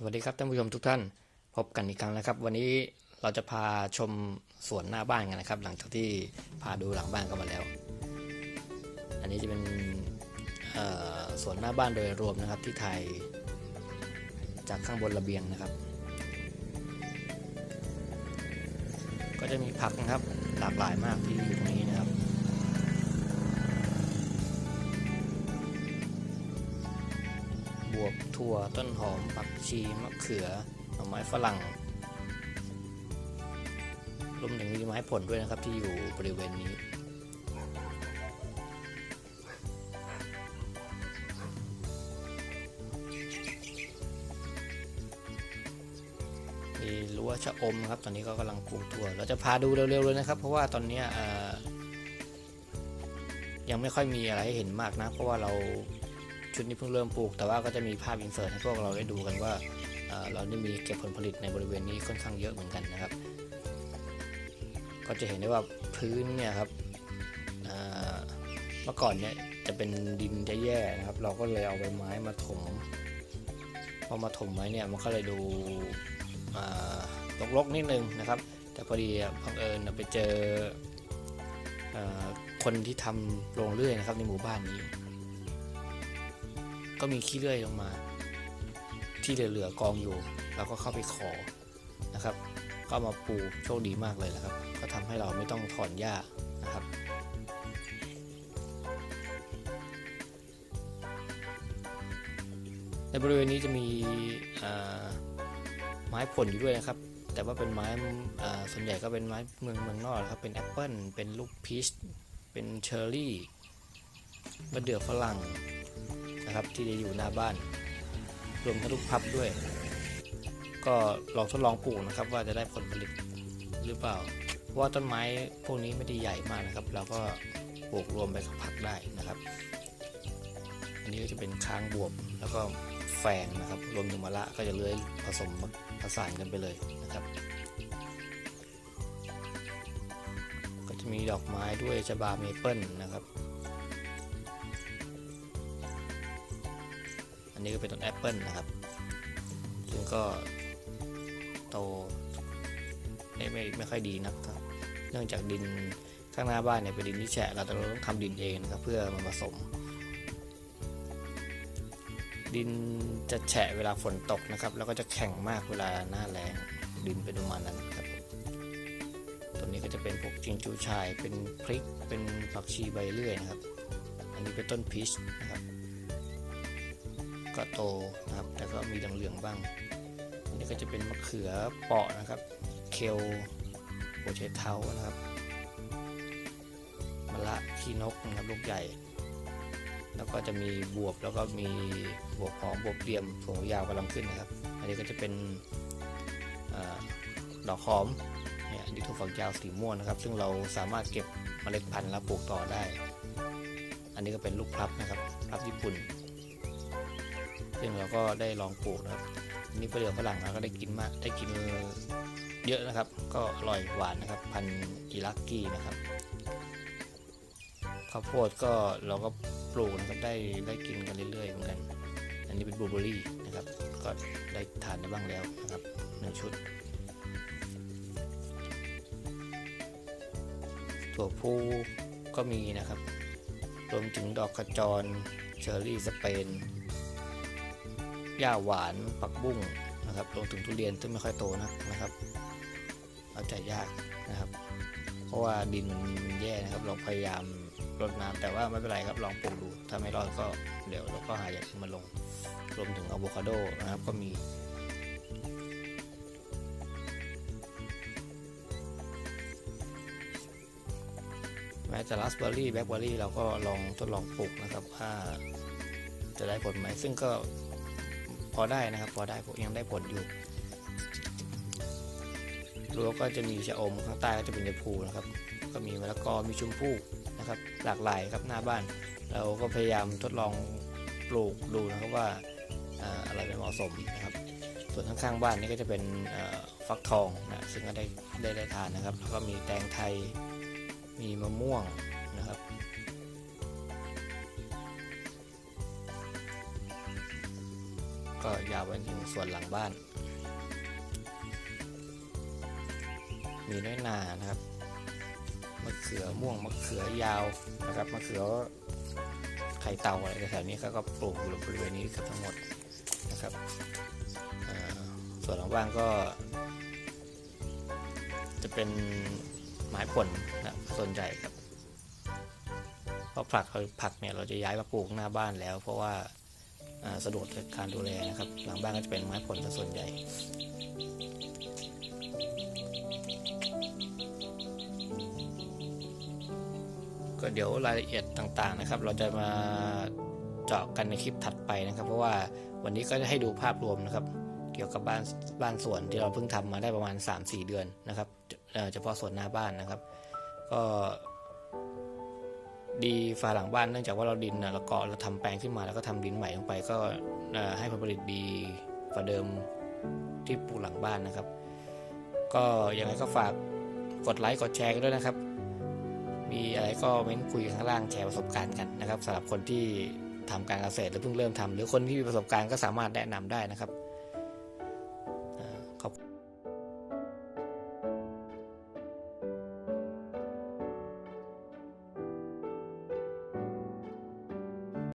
สวัสดีครับท่านผู้ชมทุกท่านพบกันอีกครั้งนะครับ วันนี้เราจะพาชมสวนหน้าบ้านกันนะครับ หลังจากที่พาดูหลังบ้านกันมาแล้ว อันนี้จะเป็นสวนหน้าบ้านโดยรวมนะครับที่ถ่ายจากข้างบนระเบียงนะครับ ก็จะมีผักนะครับหลากหลายมากที่อยู่ตรงนี้ บถั่วต้นหอมผักชีมะเขือหน่อไม้ฝรั่งรวมถึงมีไม้ผลด้วยนะครับที่อยู่บริเวณนี้ มีรั้วชะอมนะครับ ตอนนี้ก็กำลังปลูกถั่ว เราจะพาดูเร็วๆเลยนะครับ เพราะว่าตอนนี้ยังไม่ค่อยมีอะไรให้เห็นมากนะ เพราะว่าเรา ชุดนี้เพิ่งเริ่มปลูก แต่ว่าก็จะมีภาพอินเสิร์ตให้พวกเราได้ดูกันว่าเราได้มีเก็บผลผลิตในบริเวณนี้ค่อนข้างเยอะเหมือนกันนะครับ ก็จะเห็นได้ว่าพื้นเนี่ยครับเมื่อก่อนเนี่ยจะเป็นดินจะแย่ๆนะครับ เราก็เลยเอาใบไม้มาถมพอมาถมไว้เนี่ยมันก็เลยดูรกๆนิดนึงนะครับ แต่พอดีบังเอิญไปเจอเอ่อคนที่ทำโรงเลื่อยนะครับในหมู่บ้านนี้ ก็มีขี้เลื่อยลงมา ที่เหลือๆกองอยู่เราก็เข้าไปขอนะครับ ก็มาปูโชคดีมากเลยนะครับ ก็ทำให้เราไม่ต้องถอนหญ้านะครับ ในบริเวณนี้จะมีไม้ผลอยู่ด้วยนะครับ แต่ว่าเป็นไม้ส่วนใหญ่ก็เป็นไม้เมืองเมืองนอกครับ เป็นแอปเปิลเป็นลูกพีชเป็นเชอร์รี่มะเดื่อฝรั่ง นะครับ ที่จะอยู่หน้าบ้าน รวมทั้งลูกพับด้วย ก็ลองทดลองปลูกนะครับ ว่าจะได้ผลผลิตหรือเปล่าว่าต้นไม้พวกนี้ไม่ได้ใหญ่มากนะครับ เราก็ปลูกรวมไปกับผักได้นะครับ อันนี้ก็จะเป็นค้างบวบแล้วก็แฝงนะครับ รวมถึงมะละก็จะเลื้อยผสมผสานกันไปเลยนะครับ ก็จะมีดอกไม้ด้วยชบาเมเปิลนะครับ อันนี้ก็เป็นต้นแอปเปิลนะครับ ซึ่งก็โตไม่ไม่ไม่ค่อยดีนักครับ เนื่องจากดินข้างหน้าบ้านเนี่ยเป็นดินที่แฉะเราต้องทำดินเองนะครับเพื่อมาผสม ดินจะแฉะเวลาฝนตกนะครับ แล้วก็จะแข็งมากเวลาหน้าแล้งดินเป็นประมาณนั้นครับตัวนี้ก็จะเป็นพวกจิงจูชาย เป็นพริก เป็นผักชีใบเลื่อยนะครับ อันนี้เป็นต้นพีชนะครับ ก็โตนะครับ แต่ก็มีเหลืองๆบ้าง อันนี้ก็จะเป็นมะเขือเปาะนะครับ เคลโปเชเท้านะครับมะละขี้นกนะครับลูกใหญ่ แล้วก็จะมีบวบแล้วก็มีบวบหอมบวบเรียมถั่วยาวกำลังขึ้นนะครับ อันนี้ก็จะเป็นอดอกหอมเนี่ยอันนี้ถั่วฝักยาวสีม่วงนะครับ ซึ่งเราสามารถเก็บเมล็ดพันธุ์แล้วปลูกต่อได้ อันนี้ก็เป็นลูกพลับนะครับพลับญี่ปุ่น ซึ่งเราก็ได้ลองปลูกนะครับอันนี้ประเดี๋ยวฝรั่งเราก็ได้กินมากได้กินเยอะนะครับ ก็อร่อยหวานนะครับ พันอิรักกี้นะครับข้าวโพดก็เราก็ปลูกนะครับได้ได้กินกันเรื่อยๆเหมือนกัน อันนี้เป็นบลูเบอร์รี่นะครับ ก็ได้ทานได้บ้างแล้วนะครับหนึ่งชุดถั่วพูก็มีนะครับ รวมถึงดอกกระจรเชอร์รี่สเปน หญ้าหวานปักบุ้งนะครับรวมถึงทุเรียนซึ่งไม่ค่อยโตนักนะครับเอาใจยากนะครับ เพราะว่าดินมันแย่นะครับเราพยายามรดน้ำแต่ว่าไม่เป็นไรครับลองปลูกดูถ้าไม่รอดก็เดี๋ยวเราก็หาอย่างอื่นมาลงรวมถึงอะโวคาโดนะครับก็มีแม้แต่ราสเบอร์รี่แบล็คเบอร์รี่เราก็ลองทดลองปลูกนะครับว่าจะได้ผลไหมซึ่งก็ อได้นะครับ พอได้ยังได้ผลอยู่รั้วก็จะมีชะอมข้างใต้ก็จะเป็นยาพูนะครับ ก็มีมะละกอมีชมพู่นะครับ หลากหลายครับหน้าบ้าน เราก็พยายามทดลองปลูกดูนะครับว่าอะไรเป็นเหมาะสมนะครับ ส่วนข้างๆบ้านนี่ก็จะเป็นฟักทองนะซึ่งก็ได้ได้ได้ทานนะครับแล้วก็มีแตงไทยมีมะม่วงนะครับ ก็ยาวไปถึงส่วนหลังบ้าน มีน้อยนานะครับมะเขือม่วงมะเขือยาวนะครับมะเขือไข่เต่าอะไรแถวนี้เขาก็ปลูกอยู่บริเวณนี้กือบทั้งหมดนะครับส่วนหลังบ้านก็ จะเป็นไม้ผลนะส่วนใหญ่ครับเพราะผักเราผักเนี่ยเราจะย้ายมาปลูกหน้าบ้านแล้ว เพราะว่า สะดวกในการดูแลนะครับ หลังบ้านก็จะเป็นไม้ผลซะส่วนใหญ่ก็เดี๋ยวรายละเอียดต่างๆนะครับ เราจะมาเจาะกันในคลิปถัดไปนะครับ เพราะว่าวันนี้ก็จะให้ดูภาพรวมนะครับ เกี่ยวกับบ้านบ้านสวนที่เราเพิ่งทำมาได้ประมาณ 3-4 เดือนนะครับเอ่อเฉพาะส่วนหน้าบ้านนะครับ ก็ ดีฝาหลังบ้านเนื่องจากว่าเราดินนะเราเกาะเราทำแปลงขึ้นมาแล้วก็ทำดินใหม่ลงไป ก็ให้ผลผลิตดีกว่าเดิมที่ปลูกหลังบ้านนะครับ ก็ยังไงก็ฝากกดไลค์กดแชร์กันด้วยนะครับ มีอะไรก็เม้นคุยข้างล่างแชร์ประสบการณ์กันนะครับสำหรับคนที่ทำการเกษตรหรือเพิ่งเริ่มทำหรือคนที่มีประสบการณ์ก็สามารถแนะนำได้นะครับ